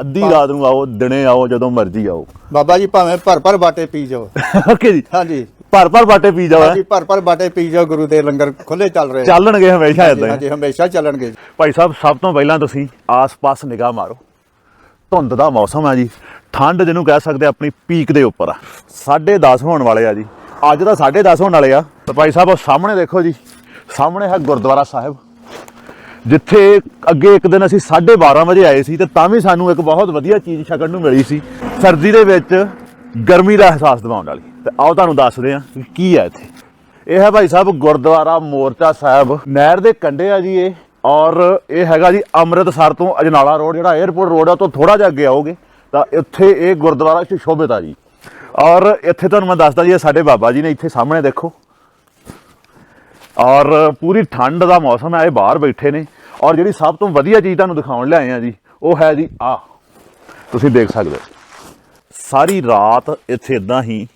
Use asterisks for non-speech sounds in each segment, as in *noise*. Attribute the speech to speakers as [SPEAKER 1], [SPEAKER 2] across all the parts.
[SPEAKER 1] ਅੱਧੀ ਰਾਤ ਨੂੰ ਆਓ ਦਿਨੇ ਆਓ ਜਦੋਂ ਮਰਜ਼ੀ ਆਓ।
[SPEAKER 2] ਬਾਬਾ ਜੀ ਭਾਵੇਂ ਭਰ ਭਰ ਬਾਟੇ ਪੀ ਜਾਓ।
[SPEAKER 1] ਓਕੇ ਜੀ।
[SPEAKER 2] ਹਾਂਜੀ।
[SPEAKER 1] ਭਰ ਭਰ ਬਾਟੇ ਪੀ ਜਾਓ
[SPEAKER 2] ਹਾਂਜੀ ਭਰ ਭਰ ਬਾਟੇ ਪੀ ਜਾਓ ਗੁਰੂ ਦੇ ਲੰਗਰ ਖੁੱਲੇ ਚੱਲ ਰਹੇ
[SPEAKER 1] ਚੱਲਣਗੇ ਹਮੇਸ਼ਾ ਇਦਾਂ ਹੀ।
[SPEAKER 2] ਹਾਂਜੀ ਹਮੇਸ਼ਾ ਚੱਲਣਗੇ
[SPEAKER 1] ਭਾਈ ਸਾਹਿਬ ਸਭ ਤੋਂ ਪਹਿਲਾਂ ਤੁਸੀਂ ਆਸ-ਪਾਸ ਨਿਗਾਹ ਮਾਰੋ। ਧੁੰਦ ਦਾ ਮੌਸਮ ਆ ਜੀ। ਠੰਡ ਜਿਹਨੂੰ ਕਹਿ ਸਕਦੇ ਆਪਣੀ ਪੀਕ ਦੇ ਉੱਪਰ ਆ। 10:30 ਹੋਣ ਵਾਲੇ ਆ ਜੀ। ਅੱਜ ਤਾਂ 10:30 ਹੋਣ ਵਾਲੇ ਆ। ਤਾਂ ਭਾਈ ਸਾਹਿਬ ਉਹ ਸਾਹਮਣੇ ਦੇਖੋ ਜੀ। ਸਾਹਮਣੇ ਹੈ ਗੁਰਦੁਆਰਾ ਸਾਹਿਬ। ਜਿੱਥੇ ਅੱਗੇ ਇੱਕ ਦਿਨ ਅਸੀਂ 12:30 ਵਜੇ ਆਏ ਸੀ ਤੇ ਤਾਂ ਵੀ ਸਾਨੂੰ ਇੱਕ ਬਹੁਤ ਵਧੀਆ ਚੀਜ਼ ਛਕਣ ਨੂੰ ਮਿਲੀ ਸੀ। ਸਰਦੀ ਦੇ ਵਿੱਚ ਗਰਮੀ ਦਾ ਅਹਿਸਾਸ ਦਿਵਾਉਣ ਵਾਲੀ। ਤੇ ਆਓ ਤੁਹਾਨੂੰ ਦੱਸਦੇ ਹਾਂ ਕਿ ਕੀ ਹੈ ਇੱਥੇ। ਇਹ ਹੈ ਭਾਈ ਸਾਹਿਬ ਗੁਰਦੁਆਰਾ ਮੋਰਚਾ ਸਾਹਿਬ, ਨਹਿਰ ਦੇ ਕੰਢੇ ਆ ਜੀ ਇਹ। ਔਰ ਇਹ ਹੈਗਾ ਜੀ ਅੰਮ੍ਰਿਤਸਰ ਤੋਂ ਅਜਨਾਲਾ ਰੋਡ, ਜਿਹੜਾ 에ਅਰਪੋਰਟ ਰੋਡ ਆ, ਉਹ ਤੋਂ ਥੋੜਾ ਜਿਹਾ ਅੱਗੇ ਆਓਗੇ, ਤਾਂ ਇੱਥੇ ਇਹ ਗੁਰਦੁਆਰਾ ਸੁਸ਼ੋਭਿਤ ਆ ਜੀ। ਔਰ ਇੱਥੇ ਤੁਹਾਨੂੰ ਮੈਂ ਦੱਸਦਾ ਜੀ ਸਾਡੇ ਬਾਬਾ ਜੀ ਨੇ ਇੱਥੇ ਸਾਹਮਣੇ ਦੇਖੋ ਔਰ ਪੂਰੀ ਠੰਡ ਦਾ ਮੌਸਮ ਹੈ, ਇਹ ਬਾਹਰ ਬੈਠੇ ਨੇ। ਔਰ ਜਿਹੜੀ ਸਭ ਤੋਂ ਵਧੀਆ ਚੀਜ਼ ਤੁਹਾਨੂੰ ਦਿਖਾਉਣ ਲਿਆਏ ਆ ਜੀ, ਉਹ ਹੈ ਜੀ ਆ। ਤੁਸੀਂ ਦੇਖ ਸਕਦੇ ਹੋ। ਸਾਰੀ ਰਾਤ ਇੱਥੇ ਇਦਾਂ ਹੀ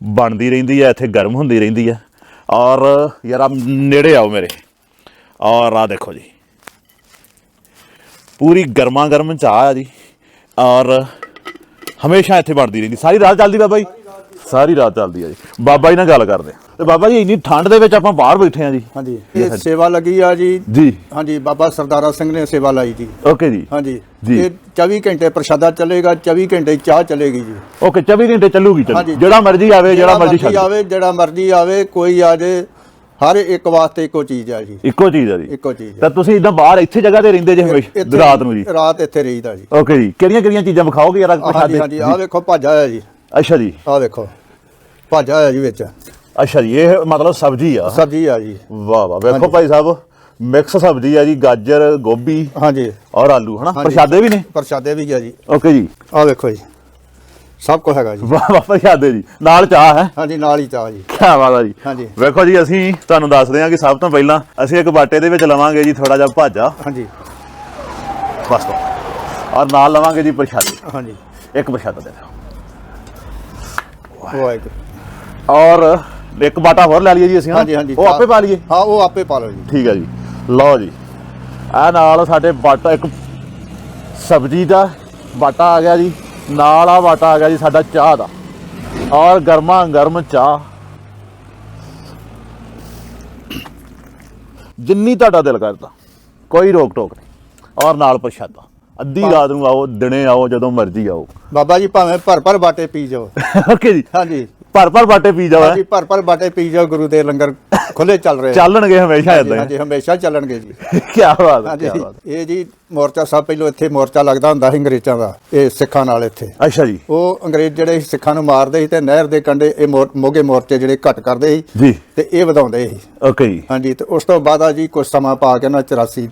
[SPEAKER 1] ਬਣਦੀ ਰਹਿੰਦੀ ਹੈ, ਇੱਥੇ ਗਰਮ ਹੁੰਦੀ ਰਹਿੰਦੀ ਹੈ। ਔਰ ਯਾਰ ਆ ਨੇੜੇ ਆਓ ਮੇਰੇ। ਔਰ ਆ ਦੇਖੋ ਜੀ। ਪੂਰੀ ਗਰਮਾ ਗਰਮ ਚਾਹ ਆ ਜੀ। ਔਰ ਹਮੇਸ਼ਾ ਇੱਥੇ ਬਣਦੀ ਰਹਿੰਦੀ। ਸਾਰੀ ਰਾਤ ਚੱਲਦੀ ਬਾਬਾ ਜੀ ਸਾਰੀ ਰਾਤ ਚੱਲਦੀ ਆ ਜੀ। ਬਾਬਾ ਜੀ ਨਾਲ ਗੱਲ ਕਰਦੇ ਆ। ਤੇ ਬਾਬਾ ਜੀ ਇੰਨੀ ਠੰਡ ਦੇ ਵਿੱਚ ਆਪਾਂ ਬਾਹਰ ਬੈਠੇ ਆ ਜੀ।
[SPEAKER 2] ਹਾਂਜੀ। ਇਹ ਸੇਵਾ ਲੱਗੀ ਆ ਜੀ।
[SPEAKER 1] ਜੀ।
[SPEAKER 2] ਹਾਂਜੀ ਬਾਬਾ ਸਰਦਾਰਾ ਸਿੰਘ ਨੇ ਸੇਵਾ ਲਾਈ ਜੀ।
[SPEAKER 1] ਓਕੇ ਜੀ।
[SPEAKER 2] ਹਾਂਜੀ।
[SPEAKER 1] ਜੀ।
[SPEAKER 2] ਇਹ 24 ਘੰਟੇ ਪ੍ਰਸ਼ਾਦਾ ਚੱਲੇਗਾ 24 ਘੰਟੇ ਚਾਹ ਚੱਲੇਗੀ ਜੀ।
[SPEAKER 1] ਓਕੇ 24 ਘੰਟੇ ਚੱਲੂਗੀ ਚੱਲੂ।
[SPEAKER 2] ਹਾਂਜੀ।
[SPEAKER 1] ਜਿਹੜਾ ਮਰਜ਼ੀ ਆਵੇ ਜਿਹੜਾ ਮਰਜ਼ੀ ਛੱਡ
[SPEAKER 2] ਆਵੇ ਜਿਹੜਾ ਮਰਜ਼ੀ ਆਵੇ ਕੋਈ ਆ ਜੇ ਹਰ ਇੱਕ ਵਾਸਤੇ ਇੱਕੋ ਚੀਜ਼ ਆ ਜੀ।
[SPEAKER 1] ਇੱਕੋ ਚੀਜ਼ ਆ ਜੀ।
[SPEAKER 2] ਇੱਕੋ ਚੀਜ਼ ਆ।
[SPEAKER 1] ਤਾਂ ਤੁਸੀਂ ਇਦਾਂ ਬਾਹਰ ਇੱਥੇ ਜਗ੍ਹਾ ਤੇ ਰਹਿੰਦੇ ਜੇ ਹਮੇਸ਼ਾ
[SPEAKER 2] ਇੱਥੇ-
[SPEAKER 1] ਰਾਤ ਨੂੰ ਜੀ।
[SPEAKER 2] ਰਾਤ ਇੱਥੇ ਰਹੀਦਾ ਜੀ।
[SPEAKER 1] ਓਕੇ ਜੀ। ਕਿਹੜੀਆਂ ਕਿਹੜੀਆਂ ਚੀਜ਼ਾਂ ਵਿਖਾਓਗੇ ਯਾਰ
[SPEAKER 2] ਹਾਂਜੀ
[SPEAKER 1] ਪ੍ਰਸ਼ਾਦੇ
[SPEAKER 2] ਹਾਂਜੀ। ਆਹ ਵੇਖੋ ਭਾਜਾ ਆ ਜੀ।
[SPEAKER 1] ਅੱਛਾ ਜੀ।
[SPEAKER 2] ਆਹ ਵੇਖੋ। ਭਾਜਾ ਆ ਜੀ ਵਿੱਚ।
[SPEAKER 1] ਅੱਛਾ ਜੀ ਇਹ ਮਤਲਬ ਸਬਜ਼ੀ ਆ।
[SPEAKER 2] ਸਬਜ਼ੀ ਆ ਜੀ।
[SPEAKER 1] ਵਾਹ ਵਾਹ ਵੇਖੋ ਭਾਈ ਸਾਹਿਬ ਮਿਕਸ ਸਬਜ਼ੀ ਆ ਜੀ ਗਾਜਰ ਗੋਭੀ
[SPEAKER 2] ਹਾਂਜੀ।
[SPEAKER 1] ਔਰ ਆਲੂ ਹਨਾ। ਪ੍ਰਸ਼ਾਦੇ ਵੀ ਨੇ?
[SPEAKER 2] ਪ੍ਰਸ਼ਾਦੇ ਵੀ ਆ ਜੀ।
[SPEAKER 1] ਓਕੇ ਜੀ।
[SPEAKER 2] ਆਹ ਵੇਖੋ ਜੀ। ਸਭ ਕੁਝ ਹੈਗਾ ਜੀ।
[SPEAKER 1] ਵਾਹ ਵਾਹ ਪ੍ਰਸ਼ਾਦੇ ਜੀ। ਨਾਲ ਚਾਹ ਹੈ?
[SPEAKER 2] ਹਾਂਜੀ ਨਾਲ ਹੀ ਚਾਹ ਜੀ।
[SPEAKER 1] ਕੀ ਬਾਤ ਆ ਜੀ।
[SPEAKER 2] ਹਾਂਜੀ।
[SPEAKER 1] ਵੇਖੋ ਜੀ ਅਸੀਂ ਤੁਹਾਨੂੰ ਦੱਸਦੇ ਹਾਂ ਕਿ ਸਭ ਤੋਂ ਪਹਿਲਾਂ ਅਸੀਂ ਇੱਕ ਬਾਟੇ ਦੇ ਵਿੱਚ ਲਵਾਂਗੇ ਜੀ ਥੋੜਾ ਜਿਹਾ ਭਾਜਾ।
[SPEAKER 2] ਹਾਂਜੀ।
[SPEAKER 1] ਬਸ। ਔਰ ਨਾਲ ਲਵਾਂਗੇ ਜੀ ਪ੍ਰਸ਼ਾਦੇ।
[SPEAKER 2] ਹਾਂਜੀ।
[SPEAKER 1] ਇੱਕ ਪ੍ਰਸ਼ਾਦਾ ਦੇ ਦਿਓ।
[SPEAKER 2] ਵਾਹਿਗੁਰੂ।
[SPEAKER 1] ਔਰ ਇੱਕ ਬਾਟਾ ਹੋਰ ਲੈ ਲਈਏ ਜੀ ਅਸੀਂ?
[SPEAKER 2] ਹਾਂਜੀ ਹਾਂਜੀ।
[SPEAKER 1] ਉਹ ਆਪੇ ਪਾ ਲਈਏ।
[SPEAKER 2] ਹਾਂ ਉਹ ਆਪੇ ਪਾ ਲਓ ਜੀ।
[SPEAKER 1] ਠੀਕ ਹੈ ਜੀ। ਲਓ ਜੀ। ਆ ਨਾਲ ਸਾਡੇ ਬਾਟਾ ਇੱਕ ਸਬਜ਼ੀ ਦਾ ਬਾਟਾ ਆ ਗਿਆ ਜੀ। ਨਾਲ ਆ ਬਾਟਾ ਆ ਗਿਆ ਜੀ ਸਾਡਾ ਚਾਹ ਦਾ। ਔਰ ਗਰਮਾ ਗਰਮ ਚਾਹ। ਜਿੰਨੀ ਤੁਹਾਡਾ ਦਿਲ ਕਰਦਾ ਕੋਈ ਰੋਕ ਟੋਕ ਨਹੀਂ। ਔਰ ਨਾਲ ਪ੍ਰਸ਼ਾਦਾ। ਅੱਧੀ ਰਾਤ ਨੂੰ ਆਓ ਦਿਨੇ ਆਓ ਜਦੋਂ ਮਰਜ਼ੀ ਆਓ।
[SPEAKER 2] ਬਾਬਾ ਜੀ ਭਾਵੇਂ ਭਰ ਭਰ ਬਾਟੇ ਪੀ ਜਾਓ। *laughs*
[SPEAKER 1] ਓਕੇ ਜੀ।
[SPEAKER 2] ਹਾਂਜੀ।
[SPEAKER 1] ਭਰ ਭਰ ਬਾਟੇ ਪੀ ਜਾਓ
[SPEAKER 2] ਹਾਂਜੀ ਭਰ ਭਰ ਬਾਟੇ ਪੀ ਜਾਓ ਗੁਰੂ ਦੇ ਲੰਗਰ ਖੁੱਲੇ ਚੱਲ ਰਹੇ
[SPEAKER 1] ਚੱਲਣਗੇ ਹਮੇਸ਼ਾ ਇਦਾਂ
[SPEAKER 2] ਹਾਂਜੀ ਹਮੇਸ਼ਾ ਚੱਲਣਗੇ ਜੀ। *laughs*
[SPEAKER 1] ਕੀ ਬਾਤ ਹੈ ਕੀ ਬਾਤ
[SPEAKER 2] ਇਹ ਜੀ ਮੋਰਚਾ ਸਾਹਿਬ ਪਹਿਲੋਂ ਇੱਥੇ ਮੋਰਚਾ ਲੱਗਦਾ ਹੁੰਦਾ ਸੀ ਅੰਗਰੇਜ਼ਾਂ ਦਾ ਇਹ ਸਿੱਖਾਂ ਨਾਲ ਇੱਥੇ।
[SPEAKER 1] ਅੱਛਾ ਜੀ।
[SPEAKER 2] ਉਹ ਅੰਗਰੇਜ਼ ਜਿਹੜੇ ਸਿੱਖਾਂ ਨੂੰ ਮਾਰਦੇ ਸੀ ਤੇ ਨਹਿਰ ਦੇ ਕੰਢੇ ਇਹ ਮੋਗੇ ਮੋਰਚੇ ਜਿਹੜੇ ਘਟ ਕਰਦੇ ਸੀ
[SPEAKER 1] ਜੀ।
[SPEAKER 2] ਤੇ ਇਹ ਵਧਾਉਂਦੇ ਸੀ।
[SPEAKER 1] ਓਕੇ ਜੀ।
[SPEAKER 2] ਹਾਂਜੀ ਤੇ ਉਸ ਤੋਂ ਬਾਅਦ ਆ ਜੀ ਕੁਝ ਸਮਾਂ ਪਾ ਕੇ ਨਾ 84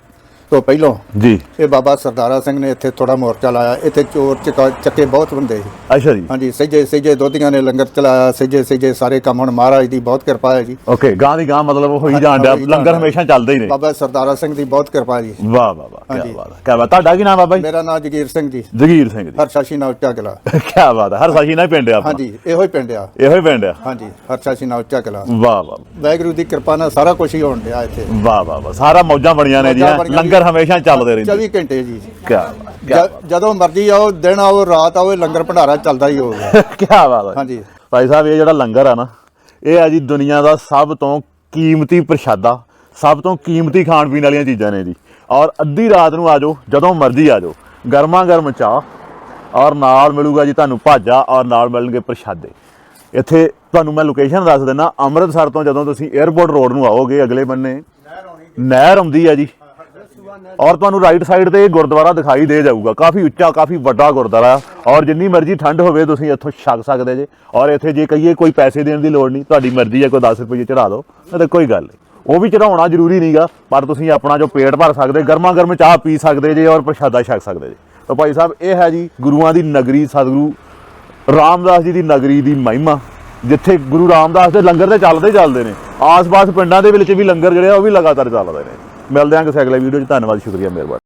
[SPEAKER 2] ਤੋਂ ਪਹਿਲੋਂ
[SPEAKER 1] ਜੀ।
[SPEAKER 2] ਇਹ ਬਾਬਾ ਸਰਦਾਰਾ ਸਿੰਘ ਨੇ ਇੱਥੇ ਥੋੜਾ ਮੋਰਚਾ ਲਾਇਆ। ਇੱਥੇ ਚੋਰ ਚਕਾ- ਚੱਕੇ ਬਹੁਤ ਹੁੰਦੇ ਸੀ।
[SPEAKER 1] ਅੱਛਾ ਜੀ।
[SPEAKER 2] ਹਾਂਜੀ ਸਹਿਜੇ ਸਹਿਜੇ ਦੋਧੀਆਂ ਨੇ ਲੰਗਰ ਚਲਾਇਆ ਸਹਿਜੇ ਸਹਿਜੇ ਸਾਰੇ ਕੰਮ ਹੁਣ ਮਹਾਰਾਜ ਦੀ ਬਹੁਤ ਕਿਰਪਾ ਹੈ ਜੀ।
[SPEAKER 1] ਓਕੇ ਗਾਂ ਦੀ ਗਾਂ ਮਤਲਬ ਹੋਈ ਜਾਣ ਡਿਆ
[SPEAKER 2] ਹੋਈ ਜਾਣ
[SPEAKER 1] ਲੰਗਰ
[SPEAKER 2] ਡਿਆ।
[SPEAKER 1] ਹਮੇਸ਼ਾ ਚੱਲਦੇ ਹੀ ਨੇ।
[SPEAKER 2] ਬਾਬਾ ਸਰਦਾਰਾ ਸਿੰਘ ਦੀ ਬਹੁਤ ਕਿਰਪਾ ਜੀ।
[SPEAKER 1] ਵਾਹ ਵਾਹ ਵਾਹ ਕੀ
[SPEAKER 2] ਹਾਂਜੀ।
[SPEAKER 1] ਬਾਤ ਹੈ ਕੀ ਬਾਤ। ਤੁਹਾਡਾ ਕੀ ਨਾਮ ਬਾਬਾ ਜੀ?
[SPEAKER 2] ਮੇਰਾ ਨਾਮ ਜਗੀਰ ਸਿੰਘ ਜੀ।
[SPEAKER 1] ਜਗੀਰ ਸਿੰਘ ਜੀ।
[SPEAKER 2] ਹਰਸ਼ਾਸ਼ੀ ਨਾਲ ਉੱਚਾ ਕਿਲਾ। *laughs*
[SPEAKER 1] ਕੀ ਬਾਤ ਹੈ ਹਰ ਸਾਸ਼ੀ ਨਾਲ ਹੀ ਪਿੰਡ ਆ ਆਪਣਾ।
[SPEAKER 2] ਹਾਂਜੀ ਇਹੋ ਹੀ ਪਿੰਡ ਆ।
[SPEAKER 1] ਇਹੋ ਹੀ ਪਿੰਡ ਆ।
[SPEAKER 2] ਹਾਂਜੀ ਹਰਸ਼ਾਸ਼ੀ ਨਾਲ ਉੱਚਾ ਕਿਲਾ।
[SPEAKER 1] ਵਾਹ ਵਾਹ
[SPEAKER 2] ਵਾਹਿਗੁਰੂ ਦੀ ਕਿਰਪਾ ਨਾਲ ਸਾਰਾ ਕੁਝ ਹੀ ਹੋਣ ਡਿਆ ਇੱਥੇ।
[SPEAKER 1] ਵਾਹ ਵਾਹ ਵਾਹ। ਸਾਰਾ ਮੌਜਾਂ ਬਣੀਆਂ ਨੇ ਜੀ
[SPEAKER 2] ਮੌਜਾਂ
[SPEAKER 1] ਹੈਂ?
[SPEAKER 2] ਬਣੀਆਂ
[SPEAKER 1] ਲੰਗਰ
[SPEAKER 2] ਜੀ।
[SPEAKER 1] ਹਮੇਸ਼ਾ ਚੱਲਦੇ ਰਹਿੰਦੇ।
[SPEAKER 2] 24 ਘੰਟੇ ਜੀ।
[SPEAKER 1] ਕੀ ਬਾਤ
[SPEAKER 2] ਜਦੋਂ ਮਰਜ਼ੀ ਆਓ ਦਿਨ ਆਓ ਰਾਤ ਆਓ ਇਹ ਲੰਗਰ ਭੰਡਾਰਾ ਚੱਲਦਾ ਹੀ ਹੋਊਗਾ। *laughs*
[SPEAKER 1] ਕੀ ਬਾਤ ਹੈ।
[SPEAKER 2] ਹਾਂਜੀ।
[SPEAKER 1] ਭਾਈ ਸਾਹਿਬ ਇਹ ਜਿਹੜਾ ਲੰਗਰ ਆ ਨਾ ਇਹ ਆ ਜੀ ਦੁਨੀਆ ਦਾ ਸਭ ਤੋਂ ਕੀਮਤੀ ਪ੍ਰਸ਼ਾਦਾ ਸਭ ਤੋਂ ਕੀਮਤੀ ਖਾਣ ਪੀਣ ਵਾਲੀਆਂ ਚੀਜ਼ਾਂ ਨੇ ਜੀ। ਔਰ ਅੱਧੀ ਰਾਤ ਨੂੰ ਆ ਜਾਓ ਜਦੋਂ ਮਰਜ਼ੀ ਆ ਜਾਓ। ਗਰਮਾ ਗਰਮ ਚਾਹ ਔਰ ਨਾਲ ਮਿਲੂਗਾ ਜੀ ਤੁਹਾਨੂੰ ਭਾਜਾ ਔਰ ਨਾਲ ਮਿਲਣਗੇ ਪ੍ਰਸ਼ਾਦੇ। ਇੱਥੇ ਤੁਹਾਨੂੰ ਮੈਂ ਲੋਕੇਸ਼ਨ ਦੱਸ ਦਿੰਦਾ ਅੰਮ੍ਰਿਤਸਰ ਤੋਂ ਜਦੋਂ ਤੁਸੀਂ 에ਅਰਪੋਰਟ ਰੋਡ ਨੂੰ ਆਓਗੇ ਅਗਲੇ ਬੰਨੇ ਨਹਿਰ ਆਉਂਦੀ ਆ ਜੀ। ਔਰ ਤੁਹਾਨੂੰ ਰਾਈਟ ਸਾਈਡ ਤੇ ਗੁਰਦੁਆਰਾ ਦਿਖਾਈ ਦੇ ਜਾਊਗਾ। ਕਾਫੀ ਉੱਚਾ, ਕਾਫੀ ਵੱਡਾ ਗੁਰਦੁਆਰਾ। ਔਰ ਜਿੰਨੀ ਮਰਜ਼ੀ ਠੰਡ ਹੋਵੇ, ਤੁਸੀਂ ਇੱਥੋਂ ਛਕ ਸਕਦੇ ਜੇ। ਔਰ ਇੱਥੇ ਜੇ ਕਹੀਏ ਕੋਈ ਪੈਸੇ ਦੇਣ ਦੀ ਲੋੜ ਨਹੀਂ, ਤੁਹਾਡੀ ਮਰਜ਼ੀ ਹੈ, ਕੋਈ 10 ਰੁਪਏ ਚੜਾ ਦਿਓ। ਨਹੀਂ ਤਾਂ ਕੋਈ ਗੱਲ ਨਹੀਂ। ਉਹ ਵੀ ਚੜਾਉਣਾ ਜ਼ਰੂਰੀ ਨਹੀਂਗਾ, ਪਰ ਤੁਸੀਂ ਆਪਣਾ ਜੋ ਪੇਟ ਭਰ ਸਕਦੇ ਗਰਮਾ ਗਰਮ ਚਾਹ ਪੀ ਸਕਦੇ ਜੇ ਔਰ ਪ੍ਰਸ਼ਾਦਾ ਛਕ ਸਕਦੇ ਜੇ। ਤਾਂ ਭਾਈ ਸਾਹਿਬ, ਇਹ ਹੈ ਜੀ ਗੁਰੂਆਂ ਦੀ ਨਗਰੀ, ਸਤਿਗੁਰੂ ਰਾਮਦਾਸ ਜੀ ਦੀ ਨਗਰੀ ਦੀ ਮਹਿਮਾ, ਜਿੱਥੇ ਗੁਰੂ ਰਾਮਦਾਸ ਦੇ ਲੰਗਰ ਤੇ ਚੱਲਦੇ ਹੀ ਚੱਲਦੇ ਨੇ। ਆਸ-ਪਾਸ ਪਿੰਡਾਂ ਦੇ ਵਿੱਚ ਵੀ ਲੰਗਰ ਜਿਹੜੇ ਆ, ਉਹ ਵੀ ਲਗਾਤਾਰ ਚੱਲਦੇ ਨੇ। ਮਿਲਦੇ ਹਾਂ ਕਿਸੇ ਅਗਲੇ ਵੀਡੀਓ 'ਚ। ਧੰਨਵਾਦ ਸ਼ੁਕਰੀਆ ਮਿਹਰਬਾਨੀ।